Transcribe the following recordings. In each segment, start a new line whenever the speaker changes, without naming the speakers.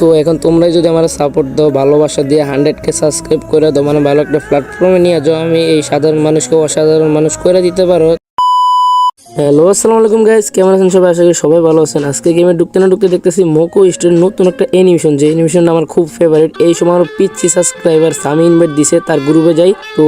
তো এখন তোমরাই যদি আমার সাপোর্ট দাও, ভালোবাসা দিয়ে হান্ড্রেড কে সাবস্ক্রাইব করে দাও মানে ভালো একটা প্ল্যাটফর্মে নিয়ে যাও, আমি এই সাধারণ মানুষকে অসাধারণ মানুষ করে দিতে পারো। হ্যালো আসসালামু আলাইকুম গাইস কেমন আছেন সবাই? আশা করি সবাই ভালো আছেন। আজকে গেমে ঢুকতে না ঢুকতে দেখতেছি মোকো স্টোরের নতুন একটা অ্যানিমেশন যে অ্যানিমেশনটা আমার খুব ফেভারিট এই সময় আমার পিচ্ছি সাবস্ক্রাইবার সামি ইনভাইট দিছে, তার গ্রুপে যাই। তো,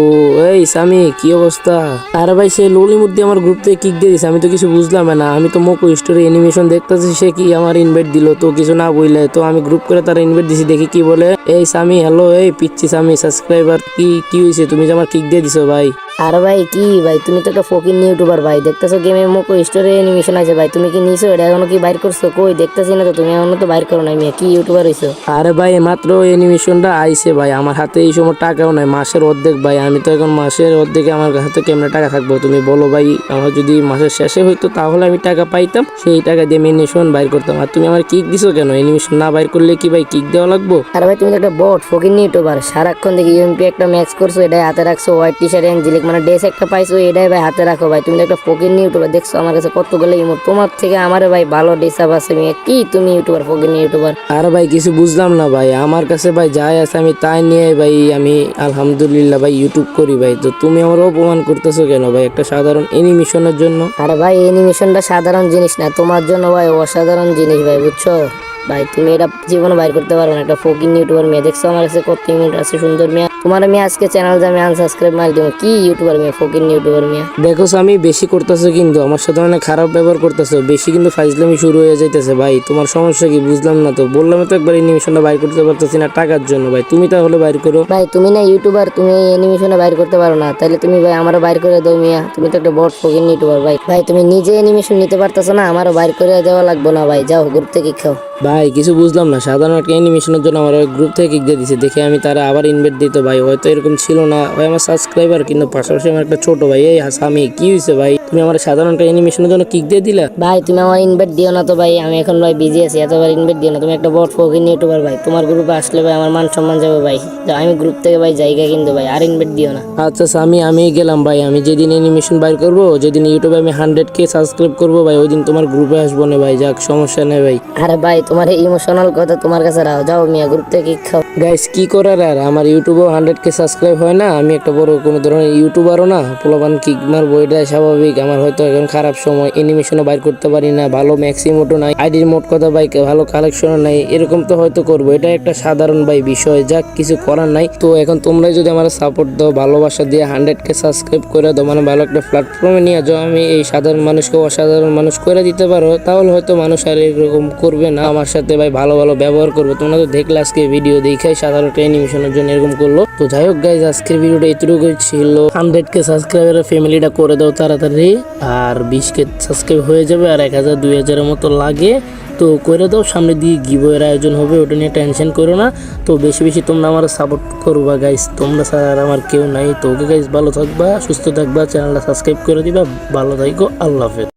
এই সামি কি অবস্থা? আর ভাই, সে লোলি মূর্তি আমার গ্রুপ থেকে কিক দিয়ে দিছে। আমি তো কিছু বুঝলাম না। আমি তো মোকো স্টোরে অ্যানিমেশন দেখতেছি, সে কি আমার ইনভাইট দিল? তো কিছু না বললে। তো আমি গ্রুপ করে তার ইনভাইট দিছি, দেখি কি বলে। এই সামি হ্যালো এই পিচ্ছি সামি সাবস্ক্রাইবার কি কি হয়েছে তুমি যে আমার কিক দিয়ে দিছো, ভাই।
আর ভাই কি ভাই তুমি তো একটা ফকির ইউটিউবার ভাই দেখতেছো গেমে মুখো স্টোরে অ্যানিমেশন আছে ভাই তুমি কি নিছো? এটা এখনও কি বাইর করছ? কই দেখতেছি না তো তুমি এখনও তো বাইর করো নাই মিয়া কি ইউটিউবার হইছো?
আরে ভাই মাত্র অ্যানিমেশনটা আইছে ভাই আমার হাতে এই সময় টাকাও নাই মাসের অর্ধেক ভাই আমি তো এখন মাসের অর্ধেকে আমার হাতে কেমনে টাকা থাকব? তুমি বলো ভাই আমার যদি মাসের শেষে হইতো তাহলে আমি টাকা পাইতাম সেই টাকা দিয়ে আমি অ্যানিমেশন বাইর করতাম আর তুমি আমার কিক দিছো কেন? অ্যানিমেশন না বাইর করলে কি ভাই কিক দেওয়া লাগবো?
আর ভাই তুমি তো একটা বট ফকির ইউটিউবার সারাক্ষণ দেখি ইউএমপি একটা ম্যাক্স করছ এটাই হাতে রাখছো হোয়াইট টি শার্ট এনজিলিক মানে ড্রেস একটা পাইছো এটাই ভাই হাতে রাখো ভাই। তুমি একটা ফকির ইউটিউবার দেখছ আমার কাছে কতগুলো ইমোট তোমার থেকে আমার ভাই ভালো ডিসাব আছে মিয়া। কি তুমি ইউটিউবার ফকির ইউটিউবার
আর ভাই কিছু বুঝলাম না ভাই। আমার কাছে ভাই যাই আছে আমি তাই নিয়ে ভাই আমি আলহামদুলিল্লাহ ভাই ইউটিউব করি ভাই। তো তুমি আমার অপমান করতেছো কেন ভাই? একটা সাধারণ অ্যানিমেশনের জন্য।
আরে ভাই অ্যানিমেশনটা সাধারণ জিনিস না। তোমার জন্য ভাই অসাধারণ জিনিস ভাই বুঝছ? ভাই তুমি এটা জীবনে বাইর করতে পারো না। একটা ফকিং ইউটিউবার মেয়ে। দেখছ আমার কাছে কত ইমোট আছে সুন্দর মেয়ে। তোমার আমি আজকে চ্যানেল যে আমি আনসাবস্ক্রাইব মারি দেবো। কি ইউটিউবার মেয়ে ফকিং ইউটিউবার মেয়ে?
দেখো আমি বেশি করতেছো কিন্তু আমার সাথে অনেক খারাপ ব্যবহার করতেছো। বেশি কিন্তু ফাইজলামি শুরু হয়ে যাইতেছে ভাই। তোমার সমস্যা কি বুঝলাম না তো। বললাম তো একবার অ্যানিমেশনটা বাইর করতে পারতেছি না টাকার জন্য। ভাই তুমি তাহলে বাইর করো।
ভাই তুমি না ইউটিউবার তুমি অ্যানিমেশনে বাইর করতে পারো না। তাহলে তুমি ভাই আমারও বাইর করে দাও মিয়া। তুমি তো একটা বট ফকিং ইউটিউবার ভাই। ভাই তুমি নিজে অ্যানিমেশন নিতে পারতেছো না আমারও বাইর করে দেওয়া লাগবে না ভাই। যাও গ্রুপ থেকে খাও।
ভাই কিছু বুঝলাম না। সাধারণ একটা অ্যানিমেশনের জন্য আমার গ্রুপ থেকে কিক দিয়ে দিছে। দেখে আমি তারা আবার ইনভাইট দিত। ভাই হয়তো এরকম ছিল না। ভাই আমার সাবস্ক্রাইবার কিন্তু পাশাপাশি আমার একটা ছোট ভাই। এই হাসামি কি হয়েছে ভাই? তুমি আমার সাধারণ একটা অ্যানিমেশনের জন্য কিক দিয়ে দিলা?
ভাই তুমি আমার ইনভাইট দিও না তো ভাই। আমি এখন ভাই বিজি আছি। এতবার ইনভাইট দিও না। তুমি একটা বট ফকিং ইউটিউবার ভাই। তোমার গ্রুপে আসলে ভাই আমার মান সম্মান যাবে ভাই। আমি গ্রুপ থেকে ভাই জায়গা কিন্তু ভাই আর ইনভাইট দিও না।
আচ্ছা স্বামী আমি গেলাম ভাই। আমি যেদিন অ্যানিমেশন বাইর করব যেদিন ইউটিউবে আমি হান্ড্রেড কে সাবস্ক্রাইব করব ভাই ওই দিন তোমার গ্রুপে আসব না ভাই। যাক সমস্যা নেই ভাই।
আরে ভাই তোমার এই ইমোশনাল কথা তোমার কাছে রাও। যাও মিয়া গ্রুপ থেকে খাও।
গাইস কি করার আর? আমার ইউটিউবেও হান্ড্রেড কে সাবস্ক্রাইব হয় না। আমি একটা বড় কোনো ধরনের ইউটিউবারও না। পোলাপান কিক মারবো, এটাই স্বাভাবিক। আমার হয়তো এখন খারাপ সময় অ্যানিমেশনও বাইর করতে পারি না। ভালো ম্যাক্সিমোটো নাই আইডির মোট কথা ভাই ভালো কালেকশনও নাই। এরকম তো হয়তো করব। এটা একটা সাধারণ ভাই বিষয়। যাক, কিছু করার নাই। তো এখন তোমরাই যদি আমার সাপোর্ট দাও, ভালোবাসা দিয়ে হান্ড্রেড কে সাবস্ক্রাইব করে দাও মানে ভালো একটা প্ল্যাটফর্মে নিয়ে যাও। আমি এই সাধারণ মানুষকে অসাধারণ মানুষ করে দিতে পারো, তাহলে হয়তো মানুষ আর এরকম করবে না। আমার সাথে ভাই ভালো ভালো ব্যবহার করবে। তোমরা তো দেখলে আজকে ভিডিও দেখাই সাধারণ একটা অ্যানিমেশনের জন্য এরকম করল। তো যাই হোক গাইজ আজকের ভিডিওটা এতটুকু ছিল। হান্ড্রেড কে সাবস্ক্রাইবারের ফ্যামিলিটা করে দাও তাড়াতাড়ি। আর বিশ কে সাবস্ক্রাইব হয়ে যাবে আর এক হাজার, দুই হাজারের মতো লাগে। তো করে দাও সামনে দিয়ে গিবয়ের আয়োজন হবে, ওটা নিয়ে টেনশন করো না। তো বেশি বেশি তোমরা আমার সাপোর্ট করবা গাইস তোমরা আর আমার কেউ নাই। তো ওকে গাইস ভালো থাকবা, সুস্থ থাকবা চ্যানেলটা সাবস্ক্রাইব করে দিবা। ভালো থাকো আল্লাহ হাফেজ।